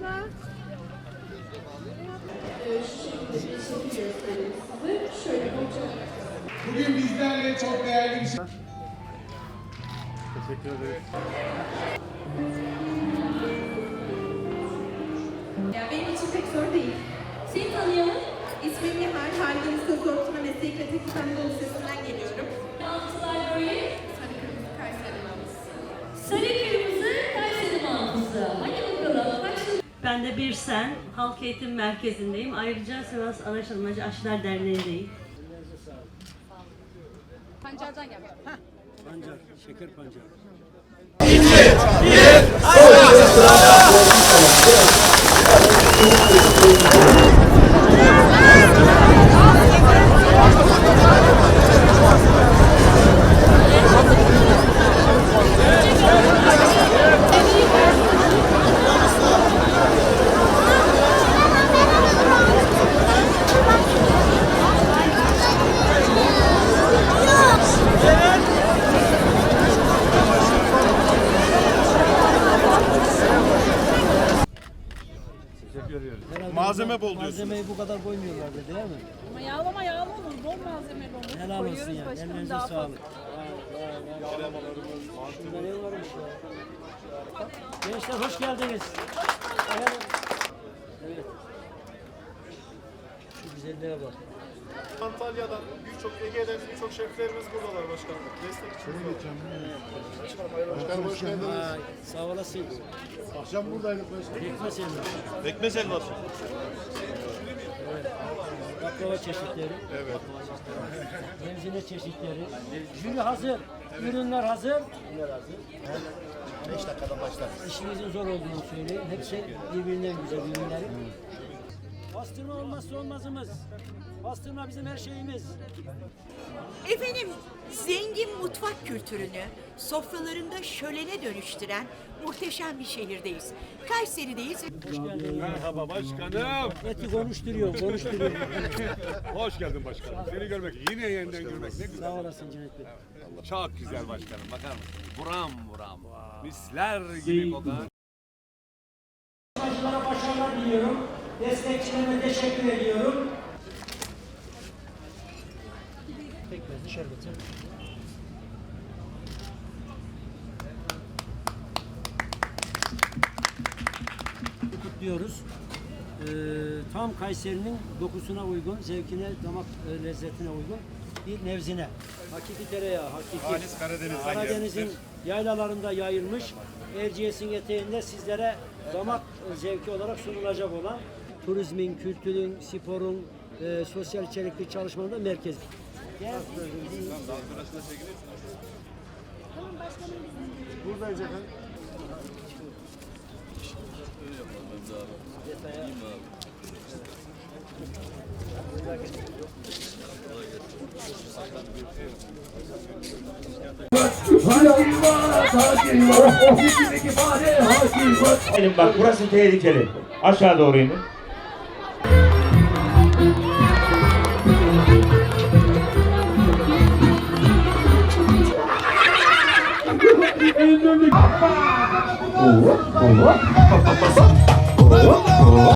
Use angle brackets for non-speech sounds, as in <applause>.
Merhaba. Bugün bizlerle çok değerli bir şey. Teşekkür ederiz. Ya benim için pek zor değil. Seni tanıyorum. İsmim Nihal. Halkın Söz Öğretmen Meslek Teknik Anadolu Lisesi'nden geliyorum. Altılar böyle Ben de bir sen Halk Eğitim Merkezi'ndeyim. Ayrıca Sivas Araştırmacı Aşılar Derneği'ndeyim. Pancar, şeker pancar. Teşekkür ediyoruz. Herhalde Malzeme bol diyorsunuz. Malzemeyi bu kadar koymuyorlardı değil mi? Ama yağlama yağlı olur, bol malzemeli olur. Helal olsun Koyuyoruz ya. başkanım, Ellerinize daha sağlık. Varmış ya? Gençler hoş geldiniz. Evet. Evet. Güzelliğe bak. Antalya'dan birçok Ege'den birçok şeflerimiz buradalar başkanım. Destek için. Başkanım hoş geldiniz. Vay, sağ olasın. Akşam buradaydık başkanım. Pekmez elma. Pekmez helvası. Baklava çeşitleri. Evet. Mevzine çeşitleri. Jüri hazır. Ürünler hazır. Ürünler hazır. 5 dakikada başlar. İşimizin zor olduğunu söyleyeyim. Hepsi birbirinden güzel ürünler. Pastırma olmazsa olmazımız. Pastırma bizim her şeyimiz. Efendim, zengin mutfak kültürünü sofralarında şölene dönüştüren muhteşem bir şehirdeyiz. Kayseri'deyiz. Hoş geldin. Merhaba başkanım. Eti konuşturuyor, konuşturuyor. <laughs> Hoş geldin başkanım. Seni görmek, yine yeniden görmek ne güzel. Sağ olasın Cüneyt Bey. Çok güzel başkanım. Bakar mısın? Buram buram. Misler gibi kokan. Çalışmalara başarılar diliyorum. Destekçilerime teşekkür ediyorum. Pekmezli şerbeti. kutluyoruz. Ee, tam Kayseri'nin dokusuna uygun, zevkine, damak e, lezzetine uygun bir nevzine. Hakiki tereyağı, hakiki. Halis Karadeniz'den Karadeniz'in yaylalarında yayılmış, Erciyes'in eteğinde sizlere damak zevki olarak sunulacak olan turizmin, kültürün, sporun, e, sosyal içerikli çalışmanın da merkezi. Buradayız efendim. Benim bak burası tehlikeli. Aşağı doğru inin. Oh, oh, oh, oh, oh.